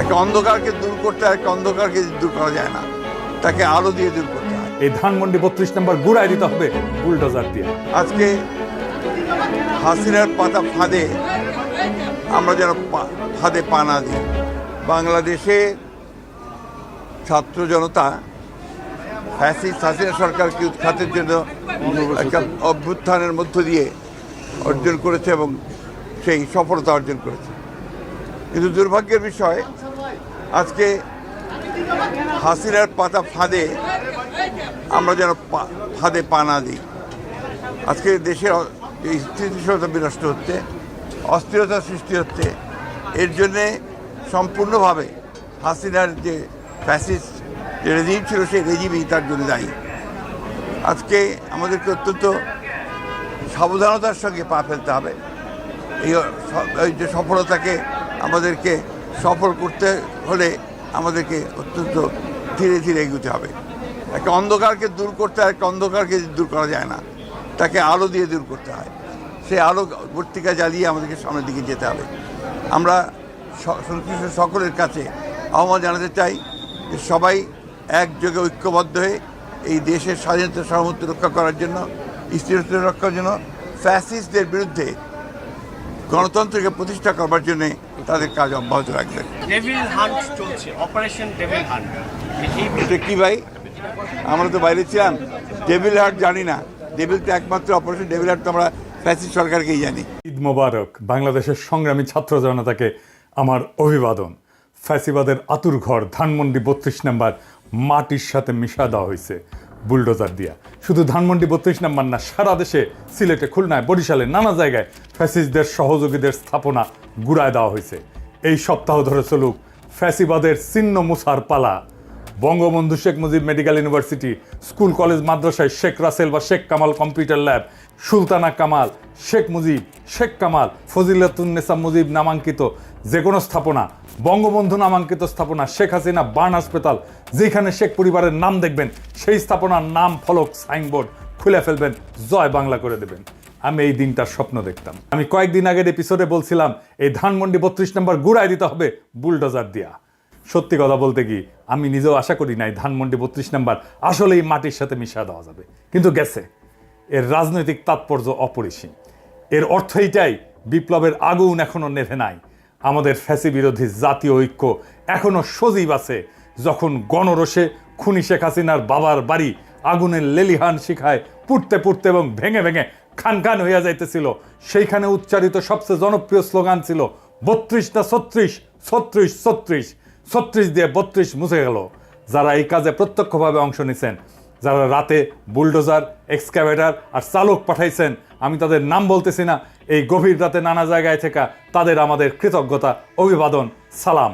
একটা অন্ধকারকে দূর করতে একটা অন্ধকারকে দূর করা যায় না। তাকে আলো দিয়ে দূর করতে হয়। এই ধানমন্ডি বত্রিশ নম্বর গুড়ায় দিতে হবে বুলডোজার দিয়ে। আজকে হাসিনার পাতা ফাঁদে আমরা যেন ফাঁদে পা না দিই। বাংলাদেশে ছাত্র জনতা ফ্যাসিস্ট হাসিনা সরকারকে উৎখাতের জন্য একটা অভ্যুত্থানের মধ্য দিয়ে অর্জন করেছে এবং সেই সফলতা অর্জন করেছে। কিন্তু দুর্ভাগ্যের বিষয়, আজকে হাসিনার পাতা ফাঁদে আমরা যেন ফাঁদে পা না দিই। আজকে দেশের স্থিতিশীলতা বিনষ্ট হচ্ছে, অস্থিরতা সৃষ্টি হচ্ছে। এর জন্যে সম্পূর্ণভাবে হাসিনার যে ফ্যাসিস্ট যে রেজিম ছিল, সেই রেজিমই তার জন্য দায়ী। আজকে আমাদেরকে অত্যন্ত সাবধানতার সঙ্গে পা ফেলতে হবে। এই যে সফলতাকে আমাদেরকে সফল করতে হলে আমাদেরকে অত্যন্ত ধীরে ধীরে এগোতে হবে। একটা অন্ধকারকে দূর করতে আর একটা অন্ধকারকে দূর করা যায় না। তাকে আলো দিয়ে দূর করতে হয়। সেই আলো বর্তিকা জ্বালিয়ে আমাদেরকে সামনের দিকে যেতে হবে। আমরা সংশ্লিষ্ট সকলের কাছে আহ্বান জানাতে চাই যে সবাই একযোগে ঐক্যবদ্ধ হয়ে এই দেশের স্বাধীনতা সার্বভৌমত্ব রক্ষা করার জন্য, স্থিরতা রক্ষার জন্য ফ্যাসিস্টদের বিরুদ্ধে গণতন্ত্রকে প্রতিষ্ঠা করবার জন্য তাদের কাজ অব্যাহত রাখবেন ডেভিল হান্ট চলছে অপারেশন ডেভিল হান্ট এই এটা কি ভাই? আমরা তো বাইরে ছিলাম। ডেভিল হার্ট জানি না। ডেভিল তো একমাত্র অপারেশন ডেভিল হার্ট তো আমরা ফ্যাসিস্ট সরকারকেই জানি। ঈদ মোবারক বাংলাদেশের সংগ্রামী ছাত্র জনতাকে আমার অভিবাদন। ফ্যাসিবাদের আতুর ঘর ধানমন্ডি বত্রিশ নাম্বার মাটির সাথে মিশা দেওয়া হয়েছে। বুলডোজার দিয়া। শুধু ধানমন্ডি বত্রিশ নাম্বার না, সারা দেশে, সিলেটে, খুলনায়, বরিশালে, নানা জায়গায় ফ্যাসিস্টদের সহযোগীদের স্থাপনা গুড়ায় দেওয়া হয়েছে। এই সপ্তাহ ধরে চলুক ফ্যাসিবাদের চিহ্ন মুসার পালা। Bangabandhu Sheikh Mujib medical university, school, college, মাদ্রাসায় শেখ রাসেল বা শেখ কামাল কম্পিউটার ল্যাব, সুলতানা কামাল, শেখ মুজিব, শেখ কামাল ফজিলাতুন্নেসা মুজিব নামাঙ্কিত যে কোনো স্থাপনা বঙ্গবন্ধু নামাঙ্কিত স্থাপনা শেখ হাসিনা বার্ন হাসপাতাল, যেখানে শেখ পরিবারের নাম দেখবেন, সেই স্থাপনার নাম ফলক সাইনবোর্ড খুলে ফেলবেন, জয় বাংলা করে দেবেন। আমি এই দিনটার স্বপ্ন দেখতাম। আমি কয়েকদিন আগের এপিসোডে বলছিলাম, এই ধানমন্ডি বত্রিশ নম্বর গুড়ায় দিতে হবে বুলডোজার দিয়া। সত্যি কথা বলতে কি, আমি নিজেও আশা করি নাই ধানমন্ডি বত্রিশ নাম্বার আসলেই মাটির সাথে মিশা দেওয়া যাবে। কিন্তু গেছে। এর রাজনৈতিক তাৎপর্য অপরিসীম। এর অর্থ এইটাই, বিপ্লবের আগুন এখনও নেভে নাই। আমাদের ফ্যাসি বিরোধী জাতীয় ঐক্য এখনও সজীব আছে। যখন গণরোষে খুনি শেখ হাসিনার বাবার বাড়ি আগুনের লেলিহান শিখায় পুড়তে পুড়তে এবং ভেঙে ভেঙে খান হইয়া যাইতেছিল, সেইখানে উচ্চারিত সবচেয়ে জনপ্রিয় স্লোগান ছিল, বত্রিশ না ছত্রিশ ছত্রিশ ছত্রিশ ছত্রিশ দিয়ে বত্রিশ মুছে গেল। যারা এই কাজে প্রত্যক্ষভাবে অংশ নিছেন, যারা রাতে বুলডোজার, এক্সক্যাভেটার আর চালক পাঠাইছেন আমি তাদের নাম বলতেছি না। এই গভীর রাতে নানা জায়গায় থেকে তাদের আমাদের কৃতজ্ঞতা, অভিবাদন, সালাম।